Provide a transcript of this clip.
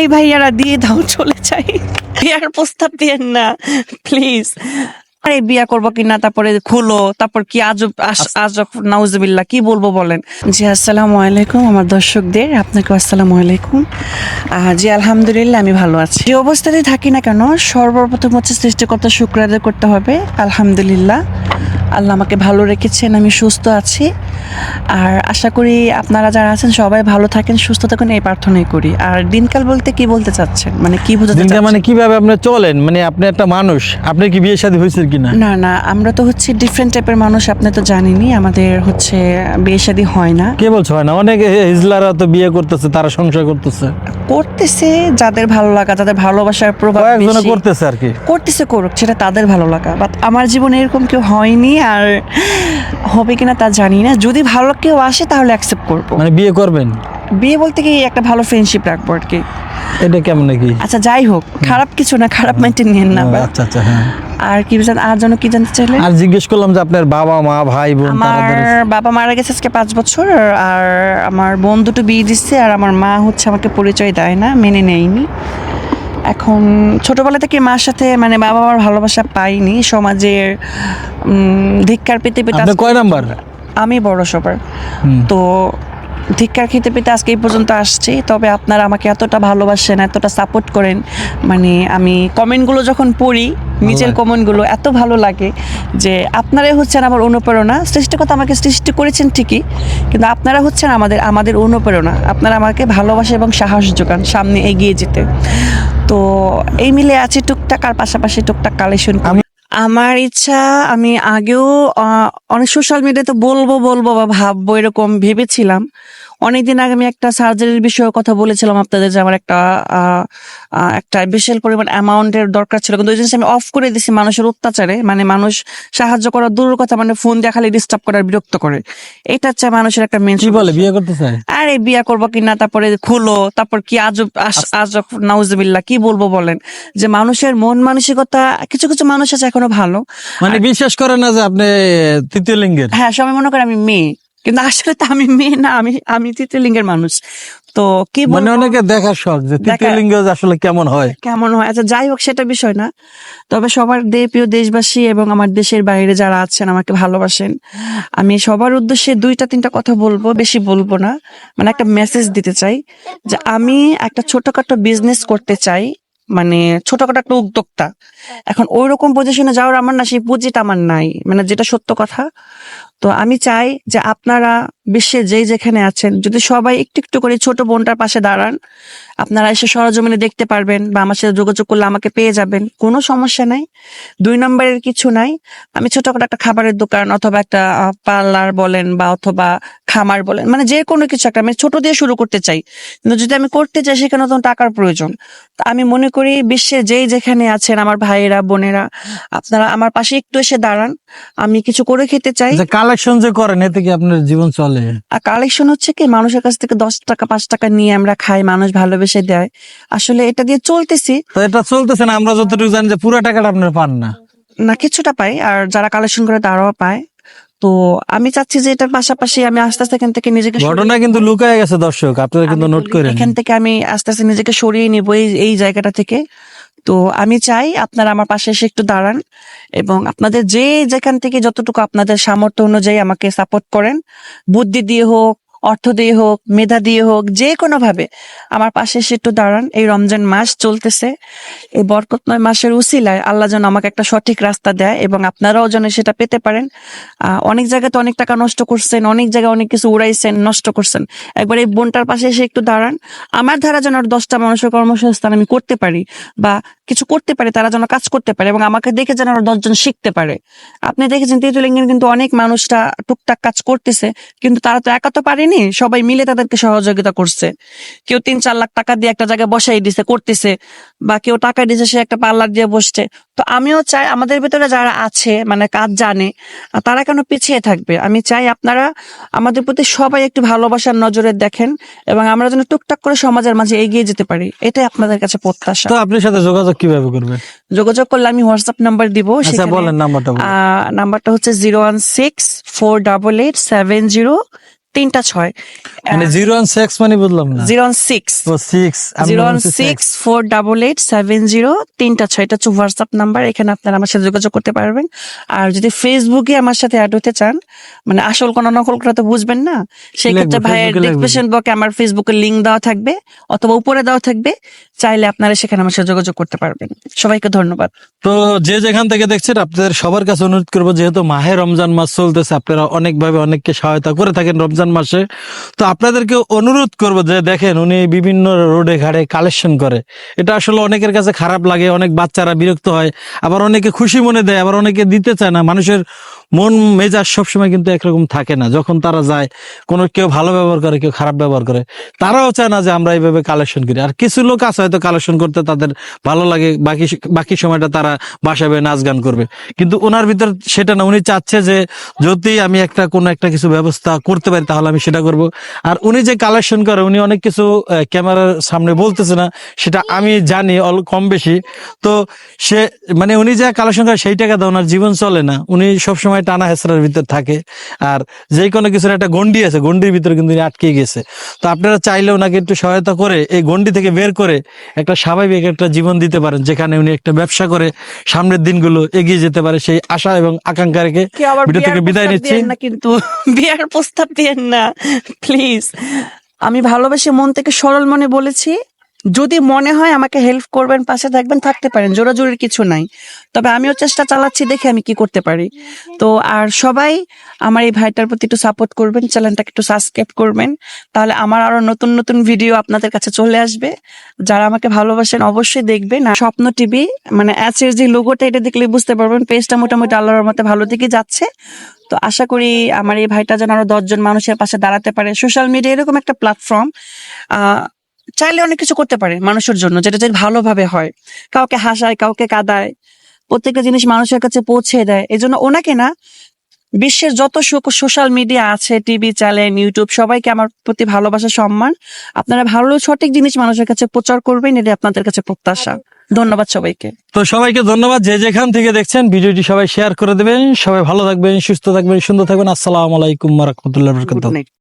এই ভাইয়ারা দিয়ে দাও চলে যাই। বিয়ার প্রস্তাব দিয়েন না প্লিজ আরে বিয়া করব কিনা তারপরে খুলো তারপর কি আজব আজব নাউজবিল্লা কি বলব বলেন? জি আসসালামু আলাইকুম আমার দর্শকদের আপনাকে আসসালামু আলাইকুম। জি আলহামদুলিল্লাহ আমি ভালো আছি। যে অবস্থাতেই থাকি না কেন সর্বপ্রথম হচ্ছে সৃষ্টিকর্তা শুক্র আদায় করতে হবে আলহামদুলিল্লাহ। আল্লাহ আমাকে ভালো রেখেছেন আমি সুস্থ আছি। আর আশা করি আপনারা যারা আছেন সবাই ভালো থাকেন সুস্থ থাকেন এই প্রার্থনাই করি। আর দিনকাল বলতে কি বলতে চাচ্ছেন? মানে কি বোঝাতে দিনটা চাচ্ছেন? মানে কীভাবে আপনি চলেন? মানে আপনি একটা মানুষ আপনি কি বিয়ে শাদী হয়েছে কিনা? না না আমরা তো হচ্ছে ডিফারেন্ট টাইপের মানুষ আপনি তো জানেনই আমাদের হচ্ছে বিয়ে শাদী হয় না। কে বলছো হয় না? অনেক হিজলারা তো বিয়ে করতেছে তারা সংসার করতেছে। করতেছে যাদের ভালো লাগা যাদের ভালোবাসার প্রভাব। করতেছে আর কি। করতেছে করুক সেটা তাদের ভালো লাগা। বাট আমার জীবনে এরকম কেউ হয়নি আর হবে কিনা তা জানি না। যদি ভালো কেউ আসে তাহলে অ্যাকসেপ্ট করব। মানে বিয়ে করবেন? বিয়ে বলতে কি একটা ভালো ফ্রেন্ডশিপ রাখব আর কি। এটা কেমন নাকি? আচ্ছা যাই হোক খারাপ কিছু না খারাপ মেনটেন নিয়েন না আচ্ছা আচ্ছা হ্যাঁ। আর কি জান আর জন্য কি জানতে চাইলে? আর জিজ্ঞেস করলাম যে আপনার বাবা মা ভাই বোন আমার বাবা মারা গেছে আজকে পাঁচ বছর আর আমার বোন দুটো বিয়ে দিচ্ছে আর আমার মা হচ্ছে আমাকে পরিচয় দেয় না মেনে নেয়নি। এখন ছোটবেলা থেকে মার সাথে মানে বাবা মার ভালোবাসা পাইনি সমাজের ধিক্কার পেতে পেতে আপনি কয় নাম্বার? আমি বড় সবার। তো ধিক্কার খেতে পেতে আজকে এই পর্যন্ত আসছি। তবে আপনারা আমাকে এতটা ভালোবাসেন এতটা সাপোর্ট করেন মানে আমি কমেন্টগুলো যখন পড়ি নিজের কমেন্টগুলো এত ভালো লাগে যে আপনারাই হচ্ছেন আমার অনুপ্রেরণা। সৃষ্টিকর্তা আমাকে সৃষ্টি করেছেন ঠিকই কিন্তু আপনারা হচ্ছেন আমাদের আমাদের অনুপ্রেরণা। আপনারা আমাকে ভালোবাসা এবং সাহস যোগান সামনে এগিয়ে যেতে। তো এই মিলে আছে টুকটাক আর পাশাপাশি টুকটাক কালেকশন আমার ইচ্ছা আমি আগেও অনেক সোশ্যাল মিডিয়াতে বলব বলব বা ভাববো এরকম ভেবেছিলাম। অনেকদিন আগে আমি একটা সার্জারির বিষয়ে কথা বলেছিলাম আপনাদের যে আমার একটা একটা বিশাল পরিমাণ অ্যামাউন্টের দরকার ছিল। কিন্তু ওই জিনিস আমি অফ করে দিছি মানুষের অত্যাচারে। মানে মানুষ সাহায্য করার দূরের কথা মানে ফোন দেখালে ডিস্টার্ব করার বিরক্ত করে। এটা হচ্ছে মানুষের একটা মেন কি বলে বিয়ে করতে চায়? আরে বিয়া করব কি না তারপরে খুলো তারপর কি আজব আস- আজব নাউজবিল্লা কি বলব বলেন? যে মানুষের মন মানসিকতা কিছু কিছু মানুষ আছে এখনও ভালো। মানে বিশ্বাস করে না যে আপনি তৃতীয় লিঙ্গের? হ্যাঁ সবাই মনে করে আমি মেয়ে। কিন্তু আসলে তো আমি মেয়ে না আমি আমি তৃতীয় লিঙ্গের মানুষ। তো কি মানে অনেকে দেখার শখ যে তৃতীয় লিঙ্গ আসলে কেমন হয়? কেমন হয়? আচ্ছা যাই হোক সেটা বিষয় না। তবে সবার দে প্রিয় দেশবাসী এবং আমার দেশের বাইরে যারা আছেন আমাকে ভালোবাসেন আমি সবার উদ্দেশ্যে দুইটা তিনটা কথা বলব বেশি বলব না। মানে একটা মেসেজ দিতে চাই যে আমি একটা ছোটখাটো বিজনেস করতে চাই। মানে ছোটখাটো একটা উদ্যোক্তা। এখন ওই রকম পজিশনে যাওয়ার আমার না সেই পুঁজিটা আমার নাই। মানে যেটা সত্য কথা। তো আমি চাই যে আপনারা বিশ্বে যেই যেখানে আছেন যদি সবাই একটু একটু করে ছোট বোনটার পাশে দাঁড়ান আপনারা এসে সরজমিনে দেখতে পারবেন বা আমার সাথে যোগাযোগ করলে আমাকে পেয়ে যাবেন। কোনো সমস্যা নাই। দুই নম্বরের কিছু নাই। আমি ছোটখাটো একটা খাবারের দোকান অথবা একটা পার্লার বলেন বা অথবা খামার বলেন মানে যে কোনো কিছু একটা আমি ছোট দিয়ে শুরু করতে চাই। কিন্তু যদি আমি করতে চাই সেখানে তো টাকার প্রয়োজন। তা আমি মনে করি বিশ্বে যেই যেখানে আছেন আমার ভাইয়েরা বোনেরা আপনারা আমার পাশে একটু এসে দাঁড়ান। আমি কিছু করে খেতে চাই। কালেকশন যে করেন এতে কি আপনার জীবন চলে? আর কালেকশন হচ্ছে কি মানুষের কাছ থেকে দশ টাকা পাঁচ টাকা নিয়ে আমরা খাই মানুষ ভালোবেসে দেয়। আসলে এটা দিয়ে চলতেছি। তো এটা চলতেছে না আমরা যতটুকু জানি যে পুরো টাকাটা আপনার পান না। না কিছুটা পাই আর যারা কালেকশন করে তারাও পায়। তো আমি চাচ্ছি যে এটার পাশাপাশি আমি আস্তে আস্তে এখান থেকে নিজেকে ঘটনা কিন্তু লুকায় গেছে দর্শক। আপনারা কিন্তু নোট করে করেন। এখান থেকে আমি আস্তে আস্তে নিজেকে সরিয়ে নিব এই এই জায়গাটা থেকে। তো আমি চাই আপনারা আমার পাশে এসে একটু দাঁড়ান এবং আপনাদের যে যেখান থেকে যতটুকু আপনাদের সামর্থ্য অনুযায়ী আমাকে সাপোর্ট করেন বুদ্ধি দিয়ে হোক অর্থ দিয়ে হোক, মেধা দিয়ে হোক, যে কোনো ভাবে আমার পাশে এসে একটু দাঁড়ান, এই রমজান মাস চলতেছে। এই বরকতময় মাসের উসিলায় আল্লাহ যেন আমাকে একটা সঠিক রাস্তা দেয় এবং আপনারাও যেন সেটা পেতে পারেন। অনেক জায়গায় তো অনেক টাকা নষ্ট করছেন, অনেক জায়গায় অনেক কিছু উড়াইছেন, নষ্ট করছেন। একবার এই বোনটার পাশে এসে একটু দাঁড়ান। আমার ধারা যেন দশটা মানুষের কর্মসংস্থান আমি করতে পারি বা কিছু করতে পারে, তারা যেন কাজ করতে পারে এবং আমাকে দেখে যেন আরও দশজন শিখতে পারে। আপনি দেখেছেন তেঁতুলিঙ্গের কিন্তু অনেক মানুষটা টুকটাক কাজ করতেছে, কিন্তু তারা তো একা তো পারেনি? সবাই মিলে তাদেরকে সহযোগিতা করছে। কেউ তিন চার লাখ টাকা দিয়ে একটা জায়গায় বসাই দিছে করতেছে বা কেউ টাকা দিয়েছে সে একটা পার্লার দিয়ে বসছে। তো আমিও চাই আমাদের ভিতরে যারা আছে মানে কাজ জানে তারা কেন পিছিয়ে থাকবে? আমি চাই আপনারা আমাদের প্রতি সবাই একটু ভালোবাসার নজরে দেখেন এবং আমরা যেন টুকটাক করে সমাজের মাঝে এগিয়ে যেতে পারি। এটাই আপনাদের কাছে প্রত্যাশা। তো আপনার সাথে যোগাযোগ কীভাবে করবেন যোগাযোগ করলে আমি হোয়াটসঅ্যাপ নাম্বার দিব আচ্ছা সেখানে বলেন নাম্বারটা আহ, নাম্বারটা হচ্ছে zero one six four double eight seven zero তিনটা ছয়। মানে জিরো ওয়ান সিক্স মানে বুঝলাম না। Zero six. Six zero one six four double eight seven zero তিনটা ছয়। এটা হচ্ছে হোয়াটসঅ্যাপ নাম্বার এখানে আপনারা আমার সাথে যোগাযোগ করতে পারবেন। আর যদি ফেসবুকে আমার সাথে অ্যাড হতে চান মানে আসল কোন নকল করা তো বুঝবেন না সেই ক্ষেত্রে ভাইয়ের ডিসক্রিপশন বক্সে আমার ফেসবুকের লিংক দেওয়া থাকবে অথবা উপরে দেওয়া থাকবে চাইলে আপনারা সেখানে আমার সাথে যোগাযোগ করতে পারবেন। সবাইকে ধন্যবাদ। তো যে যেখান থেকে দেখছেন আপনাদের সবার কাছে অনুরোধ করব যেহেতু মাহে রমজান মাস চলতেছে আপনারা অনেকভাবে অনেককে সহায়তা করে থাকেন রমজান মাসে, তো আপনাদেরকে অনুরোধ করব যে দেখেন উনি বিভিন্ন রোডে ঘাড়ে কালেকশন করে। এটা আসলে অনেকের কাছে খারাপ লাগে, অনেক বাচ্চারা বিরক্ত হয়, আবার অনেকে খুশি মনে দেয়, আবার অনেকে দিতে চায় না। মানুষের মন মেজাজ সবসময় কিন্তু একরকম থাকে না। যখন তারা যায়, কোনো কেউ ভালো ব্যবহার করে, কেউ খারাপ ব্যবহার করে, তারাও চায় না যে আমরা এইভাবে কালেকশন করি। আর কিছু লোক আছে হয়তো কালেকশন করতে তাদের ভালো লাগে, বাকি বাকি সময়টা তারা বাসায় বসে নাচ গান করবে। কিন্তু ওনার ভিতর সেটা না, উনি চাচ্ছে যে যদি আমি একটা, কোনো একটা কিছু ব্যবস্থা করতে পারি, তাহলে আমি সেটা করব। আর উনি যে কালেকশন করে, উনি অনেক কিছু ক্যামেরার সামনে বলতেছে না, সেটা আমি জানি অল, কম বেশি। তো সে মানে উনি যা কালেকশন করে, সেই টাকা দেয় ওনার জীবন চলে না। উনি সবসময় টানা হেসরার ভিতর থাকে। আর যে কোনো কিছুর একটা গন্ডি আছে গন্ডির ভিতরে কিন্তু আটকে গেছে। তো আপনারা চাইলে ওনাকে একটু সহায়তা করে এই গন্ডি থেকে বের করে একটা স্বাভাবিক একটা জীবন দিতে পারেন যেখানে উনি একটা ব্যবসা করে সামনের দিনগুলো এগিয়ে যেতে পারে সেই আশা এবং আকাঙ্ক্ষা রেখে ভিডিও থেকে বিদায় নিচ্ছি। কিন্তু? বিয়ার প্রস্তাব দিয়েন না প্লিজ আমি ভালোবেসে মন থেকে সরল মনে বলেছি যদি মনে হয় আমাকে হেল্প করবেন, পাশে থাকবেন, থাকতে পারেন, জোরাজোরির কিছু নাই। তবে আমিও চেষ্টা চালাচ্ছি, দেখে আমি কি করতে পারি। তো আর সবাই আমার এই ভাইটার প্রতি একটু সাপোর্ট করবেন চ্যানেলটাকে একটু সাবস্ক্রাইব করবেন। তাহলে আমার আরও নতুন নতুন ভিডিও আপনাদের কাছে চলে আসবে। যারা আমাকে ভালোবাসেন অবশ্যই দেখবেন। আর স্বপ্ন টিভি মানে অ্যাচের যে লোগোটা এটা দেখলে বুঝতে পারবেন পেজটা মোটামুটি আল্লাহর মতে ভালো দিকে যাচ্ছে। তো আশা করি আমার এই ভাইটা যেন আরও দশজন মানুষের পাশে দাঁড়াতে পারে। সোশ্যাল মিডিয়া এরকম একটা প্ল্যাটফর্ম চাইলে অনেক কিছু করতে পারে মানুষের জন্য যেটা যেটা ভালোভাবে হয়। কাউকে হাসায় কাউকে কাদায় প্রত্যেকটা জিনিস মানুষের কাছে পৌঁছে দেয়। এই জন্য ওনাকে না বিশ্বের যত সোশ্যাল মিডিয়া আছে টিভি চ্যানেল ইউটিউব সবাইকে আমার প্রতি ভালোবাসা সম্মান। আপনারা ভালো সঠিক জিনিস মানুষের কাছে প্রচার করবেন এটা আপনাদের কাছে প্রত্যাশা। ধন্যবাদ সবাইকে। তো সবাইকে ধন্যবাদ যে যেখান থেকে দেখছেন ভিডিওটি সবাই শেয়ার করে দেবেন। সবাই ভালো থাকবেন সুস্থ থাকবেন সুন্দর থাকবেন। আসসালামু আলাইকুম রহমতুল্লাহ.